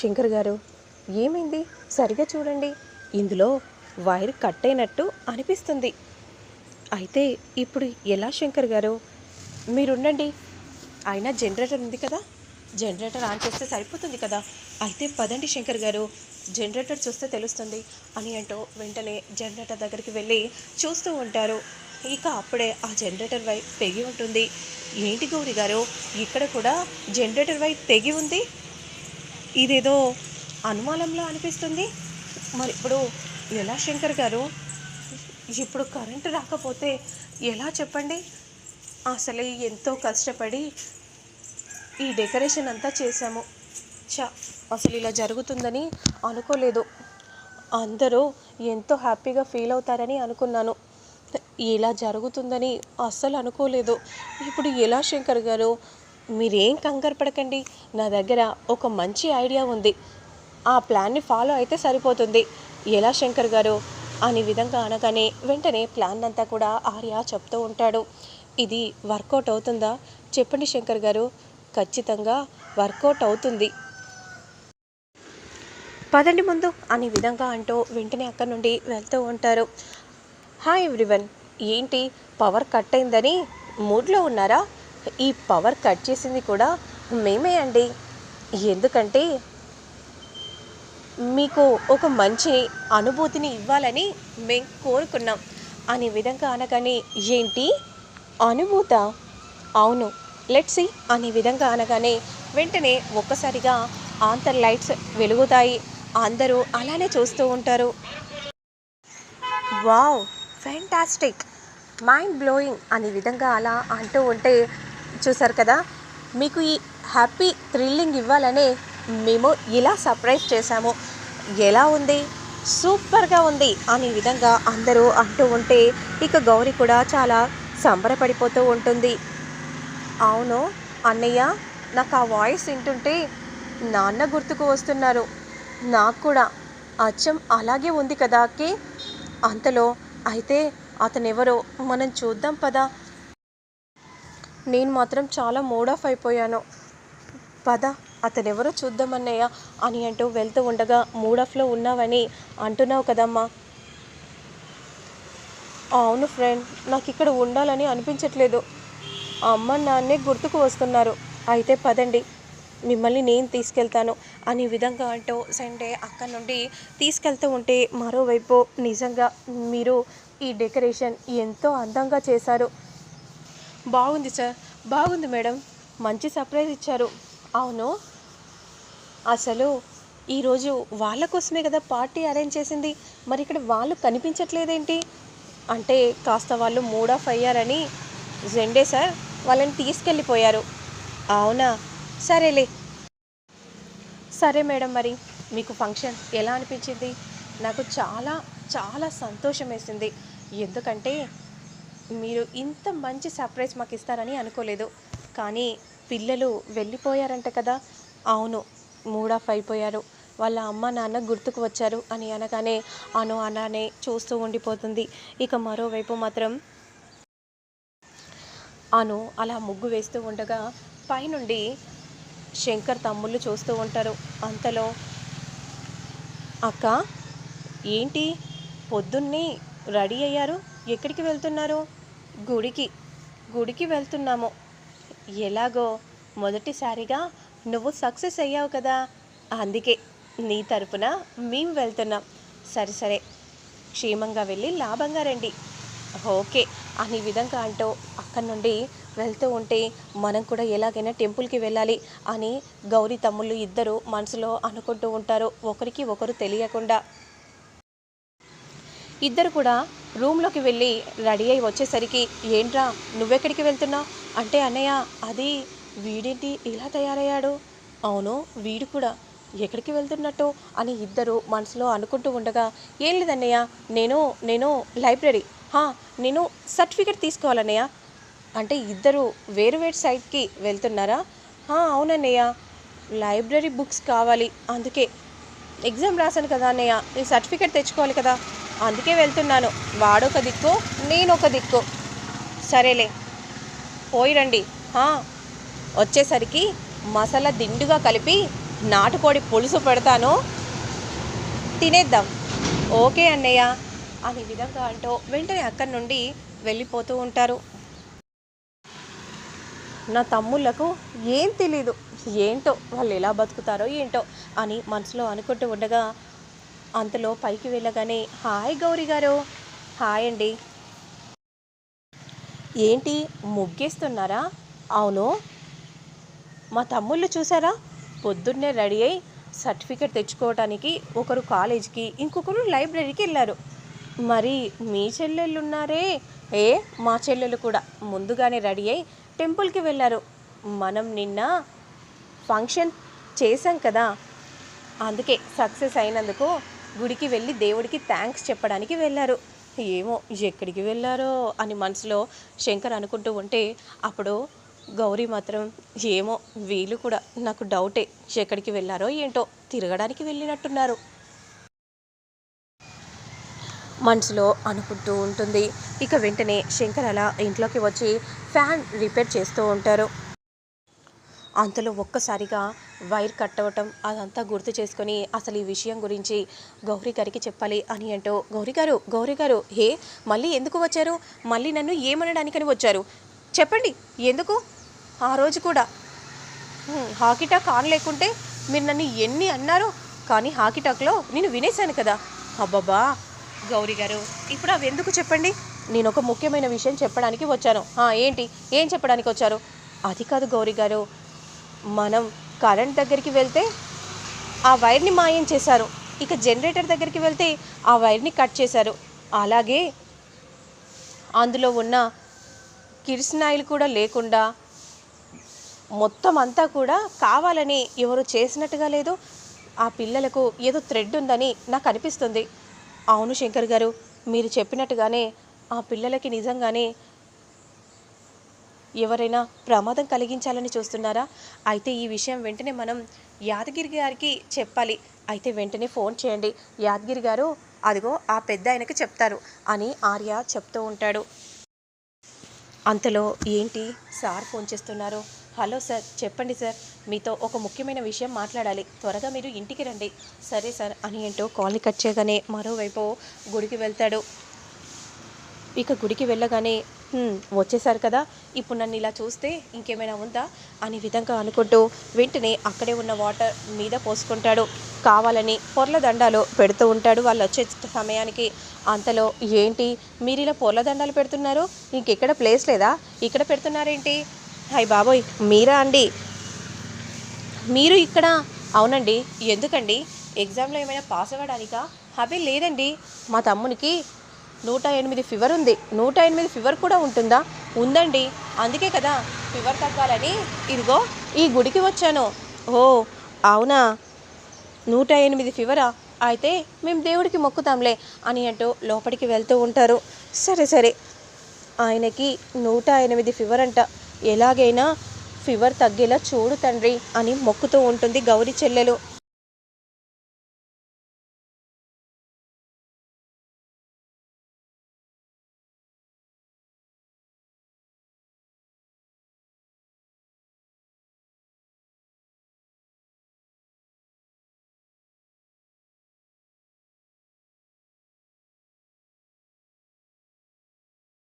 శంకర్ గారు ఏమైంది? సరిగా చూడండి. ఇందులో వైర్ కట్ అయినట్టు అనిపిస్తుంది. అయితే ఇప్పుడు ఎలా శంకర్ గారు? మీరుండండి. అయినా జనరేటర్ ఉంది కదా? జనరేటర్ ఆన్ చేస్తే సరిపోతుంది కదా? అయితే పదండి శంకర్ గారు. జనరేటర్ చూస్తే తెలుస్తుంది అని అంటూ వెంటనే జనరేటర్ దగ్గరికి వెళ్ళి చూస్తూ ఉంటారు. ఇక అప్పుడే ఆ జనరేటర్ వై తెగి ఉంటుంది. ఏంటి గౌరి గారు? ఇక్కడ కూడా జనరేటర్ వై తెగి ఉంది? ఇదేదో అనుమానంలా అనిపిస్తుంది. మరి ఇప్పుడు ఎలా శంకర్ గారు? ఇప్పుడు కరెంటు రాకపోతే ఎలా చెప్పండి? అసలు ఎంతో కష్టపడి ఈ డెకరేషన్ అంతా చేశాము. చా అసలు ఇలా జరుగుతుందని అనుకోలేదు. అందరూ ఎంతో హ్యాపీగా ఫీల్ అవుతారని అనుకున్నాను. ఇలా జరుగుతుందని అస్సలు అనుకోలేదు. ఇప్పుడు ఎలా శంకర్ గారు? మీరేం కంగారు పడకండి. నా దగ్గర ఒక మంచి ఐడియా ఉంది. ఆ ప్లాన్ని ఫాలో అయితే సరిపోతుంది. ఎలా శంకర్ గారు? అనే విధంగా అనగానే వెంటనే ప్లాన్ అంతా కూడా ఆర్య చెప్తూ ఉంటాడు. ఇది వర్కౌట్ అవుతుందా? చెప్పండి శంకర్ గారు. ఖచ్చితంగా వర్కౌట్ అవుతుంది. పదండి ముందు అనే విధంగా అంటూ వెంటనే అక్కడి నుండి వెళ్తూ ఉంటారు. Hi everyone. ఏంటి? పవర్ కట్ అయిందని మూడ్లో ఉన్నారా? ఈ పవర్ కట్ చేసింది కూడా మేమే అండి. ఎందుకంటే మీకు ఒక మంచి అనుభూతిని ఇవ్వాలని మేము కోరుకున్నాం. అనే విధంగా అనగానే ఏంటి? అనుభూత? అవును లెట్స్ అనే విధంగా అనగానే వెంటనే ఒక్కసారిగా ఆంతర్ లైట్స్ వెలుగుతాయి. అందరూ అలానే చూస్తూ ఉంటారు. వావ్ ఫ్యాంటాస్టిక్ మైండ్ బ్లోయింగ్ అనే విధంగా అలా అంటూ ఉంటే చూసారు కదా? మీకు ఈ హ్యాపీ థ్రిల్లింగ్ ఇవ్వాలనే మేము ఇలా సర్ప్రైజ్ చేశాము. ఎలా ఉంది? సూపర్గా ఉంది అనే విధంగా అందరూ అంటూ ఉంటే ఇక గౌరీ కూడా చాలా సంబరపడిపోతూ ఉంటుంది. అవును అన్నయ్య నాకు ఆ వాయిస్ వింటుంటే నాన్న గుర్తుకు వస్తున్నారు. నాకు కూడా. అచ్చం అలాగే ఉంది కదా అంతలో అయితే అతనెవరో మనం చూద్దాం పదా. నేను మాత్రం చాలా మూడ్ ఆఫ్ అయిపోయాను. పద అతనెవరో చూద్దామన్నయ్య అని అంటూ వెళ్తూ ఉండగా మూడ్ ఆఫ్లో ఉన్నావని అంటున్నావు కదమ్మా. అవును ఫ్రెండ్ నాకు ఇక్కడ ఉండాలని అనిపించట్లేదు. అమ్మ నాన్నే గుర్తుకు వస్తున్నారు. అయితే పదండి మిమ్మల్ని నేను తీసుకెళ్తాను అనే విధంగా అంటూ సండే అక్కడ నుండి తీసుకెళ్తూ ఉంటే మరోవైపు నిజంగా మీరు ఈ డెకరేషన్ ఎంతో అందంగా చేశారు. బాగుంది సార్. బాగుంది మేడం. మంచి సర్ప్రైజ్ ఇచ్చారు. అవును. అసలు ఈరోజు వాళ్ళ కోసమే కదా పార్టీ అరేంజ్ చేసింది. మరి ఇక్కడ వాళ్ళు కనిపించట్లేదేంటి? అంటే కాస్త వాళ్ళు మూడ్ ఆఫ్ అయ్యారని జెండే సార్ వాళ్ళని తీసుకెళ్ళిపోయారు. అవునా? సరేలే. సరే మేడం మరి. మీకు ఫంక్షన్ ఎలా అనిపించింది? నాకు చాలా చాలా సంతోషం వేసింది ఎందుకంటే మీరు ఇంత మంచి సర్ప్రైజ్ మాకు ఇస్తారని అనుకోలేదు. కానీ పిల్లలు వెళ్ళిపోయారంట కదా. అవును మూడ్ ఆఫ్ అయిపోయారు. వాళ్ళ అమ్మ నాన్న గుర్తుకు వచ్చారు అని అనగానే అను అలానే చూస్తూ ఉండిపోతుంది. ఇక మరోవైపు మాత్రం అను అలా ముగ్గు వేస్తూ ఉండగా పైనుండి శంకర్ తమ్ముళ్ళు చూస్తూ ఉంటారు. అంతలో అక్క ఏంటి? పొద్దున్నే రెడీ అయ్యారు? ఎక్కడికి వెళ్తున్నారు? గుడికి గుడికి వెళ్తున్నాము. ఎలాగో మొదటిసారిగా నువ్వు సక్సెస్ అయ్యావు కదా. అందుకే నీ తరపున మేము వెళ్తున్నాం. సరే సరే. క్షేమంగా వెళ్ళి లాభంగా రండి. ఓకే అనే విధంగా అంటూ అక్కడి నుండి వెళ్తూ ఉంటే మనం కూడా ఎలాగైనా టెంపుల్కి వెళ్ళాలి అని గౌరీ తమ్ముళ్ళు ఇద్దరు మనసులో అనుకుంటూ ఉంటారు. ఒకరికి ఒకరు తెలియకుండా. ఇద్దరు కూడా రూమ్లోకి వెళ్ళి రెడీ అయి వచ్చేసరికి ఏంట్రా నువ్వెక్కడికి వెళ్తున్నావు? అంటే అన్నయ్య అది వీడేంటి ఇలా తయారయ్యాడు? అవును వీడు కూడా ఎక్కడికి వెళ్తున్నట్టు? అని ఇద్దరు మనసులో అనుకుంటూ ఉండగా ఏం లేదన్నయ్య నేను నేను లైబ్రరీ హా నేను సర్టిఫికెట్ తీసుకోవాలన్నయ్య. అంటే ఇద్దరు వేరు వేరు సైట్కి వెళ్తున్నారా? "హా, అవునన్నయ్య లైబ్రరీ బుక్స్ కావాలి అందుకే. ఎగ్జామ్ రాశాను కదా అన్నయ్య నేను సర్టిఫికెట్ తెచ్చుకోవాలి కదా. అందుకే వెళ్తున్నాను. వాడొక దిక్కు నేను ఒక దిక్కు. సరేలే పోయి రండి. "హా, వచ్చేసరికి మసాలా దిండుగా కలిపి నాటుకోడి పులుసు పెడతాను. తినేద్దాం. ఓకే అన్నయ్య. అనే విధంగా అంటూ వెంటనే అక్కడి నుండి వెళ్ళిపోతూ ఉంటారు. నా తమ్ముళ్ళకు ఏం తెలీదు. ఏంటో వాళ్ళు ఎలా బతుకుతారో ఏంటో అని మనసులో అనుకుంటూ ఉండగా అంతలో పైకి వెళ్ళగానే హాయ్ గౌరీ గారు. హాయ్ అండి. ఏంటి ముగ్గేస్తున్నారా? అవును. మా తమ్ముళ్ళు చూసారా? పొద్దున్నే రెడీ అయి సర్టిఫికెట్ తెచ్చుకోవడానికి ఒకరు కాలేజీకి ఇంకొకరు లైబ్రరీకి వెళ్ళారు. మరి మీ చెల్లెళ్ళు ఉన్నారే ఏ మా చెల్లెలు కూడా ముందుగానే రెడీ అయి టెంపుల్కి వెళ్ళారు. మనం నిన్న ఫంక్షన్ చేశాం కదా అందుకే సక్సెస్ అయినందుకు గుడికి వెళ్ళి దేవుడికి థ్యాంక్స్ చెప్పడానికి వెళ్ళారు. ఏమో ఎక్కడికి వెళ్ళారో అని మనసులో శంకర్ అనుకుంటూ ఉంటే అప్పుడు గౌరీ మాత్రం ఏమో వీళ్ళు కూడా నాకు డౌటే ఎక్కడికి వెళ్ళారో ఏంటో తిరగడానికి వెళ్ళినట్టున్నారు. మనసులో అనుకుంటూ ఉంటుంది. ఇక వెంటనే శంకర్ అలా ఇంట్లోకి వచ్చి ఫ్యాన్ రిపేర్ చేస్తూ ఉంటారు. అంతలో ఒక్కసారిగా వైర్ కట్ అవ్వటం అదంతా గుర్తు చేసుకొని అసలు ఈ విషయం గురించి గౌరీ గారికి చెప్పాలి అని అంటూ గౌరీ గారు గౌరీ గారు హే మళ్ళీ ఎందుకు వచ్చారు? మళ్ళీ నన్ను ఏమనడానికని వచ్చారు? చెప్పండి ఎందుకు? ఆ రోజు కూడా. హాకీటాక్ ఆన్ లేకుంటే మీరు నన్ను ఎన్ని అన్నారు? కానీ హాకీటాక్లో నేను వినేశాను కదా. అబ్బబ్బా గౌరీ గారు ఇప్పుడు అవి ఎందుకు చెప్పండి? నేను ఒక ముఖ్యమైన విషయం చెప్పడానికి వచ్చాను. ఏంటి? ఏం చెప్పడానికి వచ్చారు? అది కాదు గౌరీ గారు మనం కరెంట్ దగ్గరికి వెళ్తే ఆ వైర్ని మాయం చేశారు. ఇక జనరేటర్ దగ్గరికి వెళ్తే ఆ వైర్ని కట్ చేశారు. అలాగే అందులో ఉన్న కిరిసినాయిలు కూడా లేకుండా మొత్తం అంతా కూడా కావాలని ఎవరు చేసినట్టుగా లేదు. ఆ పిల్లలకు ఏదో థ్రెడ్ ఉందని నాకు అనిపిస్తుంది. అవును శంకర్ గారు మీరు చెప్పినట్టుగానే ఆ పిల్లలకి నిజంగానే ఎవరైనా ప్రమాదం కలిగించాలని చూస్తున్నారా? అయితే ఈ విషయం వెంటనే మనం యాదగిరి గారికి చెప్పాలి. అయితే వెంటనే ఫోన్ చేయండి. యాదగిరి గారు అదిగో ఆ పెద్ద ఆయనకి చెప్తారు అని ఆర్య చెప్తూ ఉంటాడు. అంతలో ఏంటి సార్ ఫోన్ చేస్తున్నారు? హలో సార్ చెప్పండి సార్. మీతో ఒక ముఖ్యమైన విషయం మాట్లాడాలి. త్వరగా మీరు ఇంటికి రండి. సరే సార్ అని ఏంటో కాల్ని కట్ చేయగానే మరోవైపు గుడికి వెళ్తాడు. ఇక గుడికి వెళ్ళగానే వచ్చేసారు కదా. ఇప్పుడు నన్ను ఇలా చూస్తే ఇంకేమైనా ఉందా? అనే విధంగా అనుకుంటూ వెంటనే అక్కడే ఉన్న వాటర్ మీద పోసుకుంటాడు. కావాలని పొర్లదండాలు పెడుతూ ఉంటాడు వాళ్ళు వచ్చే సమయానికి. అంతలో ఏంటి? మీరు ఇలా పొర్ల దండాలు పెడుతున్నారు? ఇంకెక్కడ ప్లేస్ లేదా? ఇక్కడ పెడుతున్నారేంటి? హాయ్ బాబోయ్ మీరా అండి? మీరు ఇక్కడ? అవునండి. ఎందుకండి? ఎగ్జామ్లో ఏమైనా పాస్ అవ్వడానికా? అవి లేదండి. మా తమ్మునికి నూట ఎనిమిది ఫీవర్ ఉంది. నూట ఎనిమిది ఫీవర్ కూడా ఉంటుందా? ఉందండి. అందుకే కదా ఫీవర్ తగ్గాలని ఇదిగో ఈ గుడికి వచ్చాను. ఓ అవునా? నూట ఎనిమిది ఫీవరా? అయితే మేము దేవుడికి మొక్కుతాంలే అని అంటూ లోపలికి వెళ్తూ ఉంటారు. సరే సరే. ఆయనకి నూట ఎనిమిది ఫీవర్ అంట ఎలాగైనా ఫీవర్ తగ్గేలా చూడు తండ్రి అని మొక్కుతూ ఉంటుంది గౌరీ చెల్లెలు.